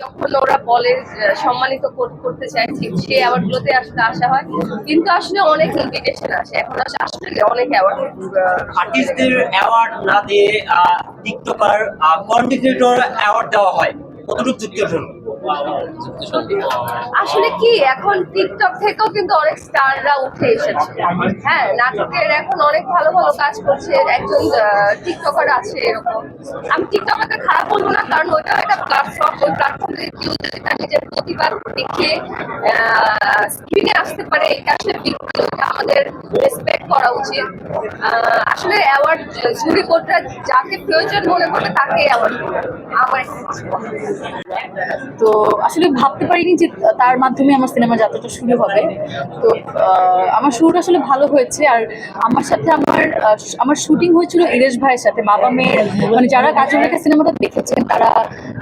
যখন ওরা বলে সম্মানিত করতে চাইছি, সে অ্যাওয়ার্ডগুলোতে অ্যাওয়ার্ড গুলোতে আসলে আসা হয়। কিন্তু আসলে অনেক ইনভিটেশন আসে। এখন আসলে অনেক অ্যাওয়ার্ড আর্টিস্টদের অ্যাওয়ার্ড না দিয়ে টিকটকার কন্টেন্ট অ্যাওয়ার্ড দেওয়া হয়। কতটুকু যুক্তিপূর্ণ আসলে কি, এখন টিকটক থেকেও কিন্তু অনেক স্টাররা উঠে এসেছে। হ্যাঁ নাটকের এখন অনেক ভালো ভালো কাজ করছে, একজন টিকটকার আছে এরকম। আমি একটা খারাপ বলব না, কারণ ওইটা একটা প্ল্যাটফর্ম ওই প্ল্যাটফর্মে কেউ যদি তার নিজের প্রতিভা দেখিয়ে স্ক্রিনে আসতে পারে, এটা আসলে আমাদের রেসপেক্ট করা উচিত। আসলে অ্যাওয়ার্ড জুরি কোর্টরা যাকে প্রয়োজন মনে করে তাকে অ্যাওয়ার্ড আমার তো আসলে ভাবতে পারিনি যে তার মাধ্যমে আমার সিনেমা যাত্রাটা শুরু হবে। তো আমার শুরুটা আসলে ভালো হয়েছে আর আমার সাথে আমার আমার শুটিং হয়েছিল ইরেশ ভাইয়ের সাথে। বাবা মেয়ের মানে যারা কাজল রেখা সিনেমাটা দেখেছেন, তারা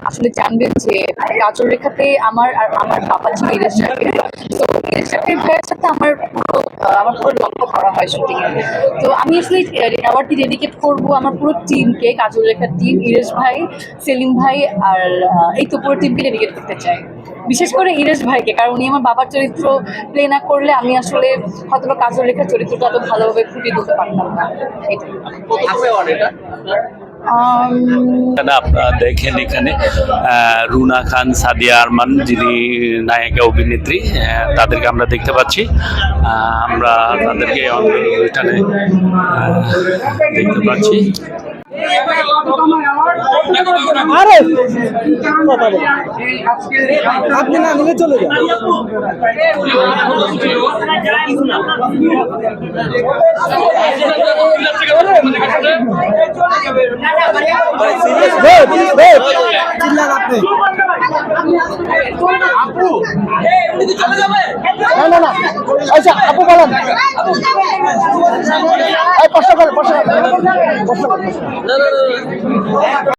আসলে জানবেন যে কাজল রেখাতে আমার আর আমার বাবা ছিল ইরেশ শাকের তো ভাইয়ের সাথে আমার পুরো আমার পুরো লক্ষ্য করা হয় শুটিং তো আমি আসলে অ্যাওয়ার্ডটি ডেডিকেট করব আমার পুরো টিমকে কাজল রেখার টিম ইরেশ ভাই, সেলিম ভাই আর এই তো পুরো টিমকে ডেডিকেট করতে চাই। বিশেষ করে ইরেশ ভাইকে, কারণ উনি আমার বাবার চরিত্র প্লে না করলে আমি আসলে হয়তো কাজল রেখার চরিত্রটা এত ভালোভাবে ফুটিয়ে তুলতে পারতাম না। এটাই। আপনারা দেখেন এখানে রুনা খান, সাদিয়া আরমান যিনি নায়িকা অভিনেত্রী তাদেরকে আমরা দেখতে পাচ্ছি। আমরা তাদেরকে এখানে দেখতে পাচ্ছি। আরে! আপনি না নিলে চলে যান. চিল্লান আপনি। না না না। আচ্ছা আপু বলেন। প্রশ্ন করেন প্রশ্ন করেন প্রশ্ন করেন